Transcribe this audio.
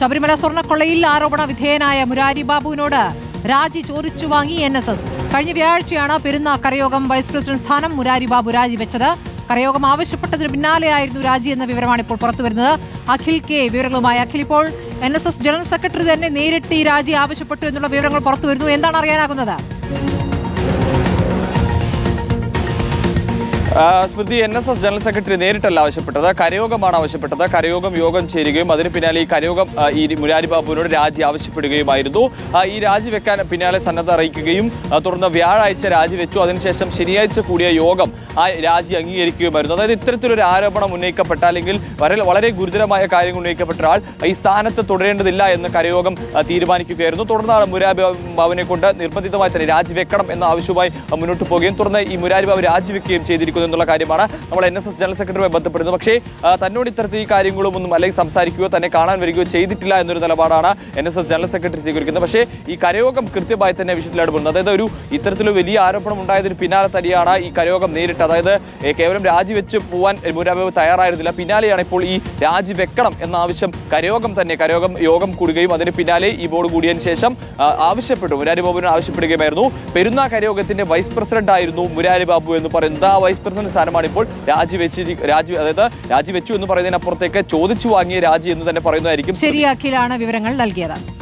ശബരിമല സ്വർണക്കൊള്ളയിൽ ആരോപണ വിധേയനായ മുരാരി ബാബുവിനോട് രാജി ചോദിച്ചു വാങ്ങി എൻ എസ് എസ്. കഴിഞ്ഞ വ്യാഴ്ചയാണ് പെരുന്ന കരയോഗം വൈസ് പ്രസിഡന്റ് സ്ഥാനം മുരാരി ബാബു രാജിവെച്ചത്. കരയോഗം ആവശ്യപ്പെട്ടതിന് പിന്നാലെയായിരുന്നു രാജി എന്ന വിവരമാണ് ഇപ്പോൾ പുറത്തുവരുന്നത് അഖിൽ കെ വിവരങ്ങളുമായി അഖിൽ ഇപ്പോൾ N S S general secretary തന്നെ നേരിട്ട് ഈ രാജി ആവശ്യപ്പെട്ടു എന്നുള്ള വിവരങ്ങൾ പുറത്തുവരുന്നു എന്താണ് അറിയാനാകുന്നത്? Smriti N S S general secretary നേരിട്ടല്ല ആവശ്യപ്പെട്ടത്. കരയോഗമാണ് ആവശ്യപ്പെട്ടത്. കരയോഗം യോഗം ചേരുകയും അതിന് പിന്നാലെ ഈ കരയോഗം ഈ മുരാരി ബാബുവിനോട് രാജി ആവശ്യപ്പെടുകയുമായിരുന്നു. ഈ രാജി വെക്കാൻ പിന്നാലെ സന്നദ്ധ അറിയിക്കുകയും തുടർന്ന് വ്യാഴാഴ്ച രാജിവെച്ചു അതിനുശേഷം ശനിയാഴ്ച കൂടിയ യോഗം ആ രാജി അംഗീകരിക്കുകയുമായിരുന്നു. അതായത് ഇത്തരത്തിലൊരു ആരോപണം ഉന്നയിക്കപ്പെട്ട അല്ലെങ്കിൽ വളരെ ഗുരുതരമായ കാര്യങ്ങൾ ഉന്നയിക്കപ്പെട്ട ഒരാൾ ഈ സ്ഥാനത്ത് തുടരേണ്ടതില്ല എന്ന് കരയോഗം തീരുമാനിക്കുകയായിരുന്നു. തുടർന്നാണ് മുരാരി ബാബുവിനെ കൊണ്ട് നിർബന്ധിതമായി തന്നെ രാജിവെക്കണം എന്ന ആവശ്യവുമായി മുന്നോട്ട് പോവുകയും തുടർന്ന് ഈ മുരാരി ബാബു രാജിവെക്കുകയും ചെയ്തിരിക്കുന്നു. എന്നുള്ള കാര്യമാണ് നമ്മൾ എൻ എസ് എസ് ജനറൽ സെക്രട്ടറിയുമായി ബന്ധപ്പെടുന്നത്. പക്ഷേ തന്നോട് ഇത്തരത്തിൽ ഈ കാര്യങ്ങളും ഒന്നും അല്ലെങ്കിൽ സംസാരിക്കുകയോ തന്നെ കാണാൻ വരികയോ ചെയ്തിട്ടില്ല എന്നൊരു നിലപാടാണ് N S S general secretary സ്വീകരിക്കുന്നത്. പക്ഷേ ഈ കരയോഗം കൃത്യമായി തന്നെ വിഷയത്തിൽ ഇടപെടുന്നത് അതായത് ഒരു ഇത്തരത്തിലൊരു വലിയ ആരോപണം ഉണ്ടായതിന് പിന്നാലെ തന്നെയാണ് ഈ കരയോഗം നേരിട്ട് അതായത് കേവലം രാജിവെച്ച് പോകാൻ മുരാരി ബാബു തയ്യാറായിരുന്നില്ല. പിന്നാലെയാണ് ഇപ്പോൾ ഈ രാജി വെക്കണം എന്ന ആവശ്യം കരയോഗം തന്നെ കരയോഗം യോഗം കൂടുകയും അതിന് പിന്നാലെ ഈ ബോർഡ് കൂടിയതിനു ശേഷം ആവശ്യപ്പെട്ടു. മുരാരി ബാബുവിനെ ആവശ്യപ്പെടുകയുമായിരുന്നു. പെരുന്ന കരയോഗത്തിന്റെ വൈസ് പ്രസിഡന്റ് ആയിരുന്നു മുരാരി ബാബു എന്ന് പറയുന്നത്. ആ വൈസ് പ്രസിഡന്റ് സ്ഥാനമാണ് ഇപ്പോൾ രാജിവെച്ച് രാജി അതായത് രാജിവെച്ചു എന്ന് പറയുന്നതിനപ്പുറത്തേക്ക് ചോദിച്ചു വാങ്ങിയ രാജി എന്ന് തന്നെ പറയുന്നതായിരിക്കും ശരിയാക്കിയിലാണ് വിവരങ്ങൾ നൽകിയത്.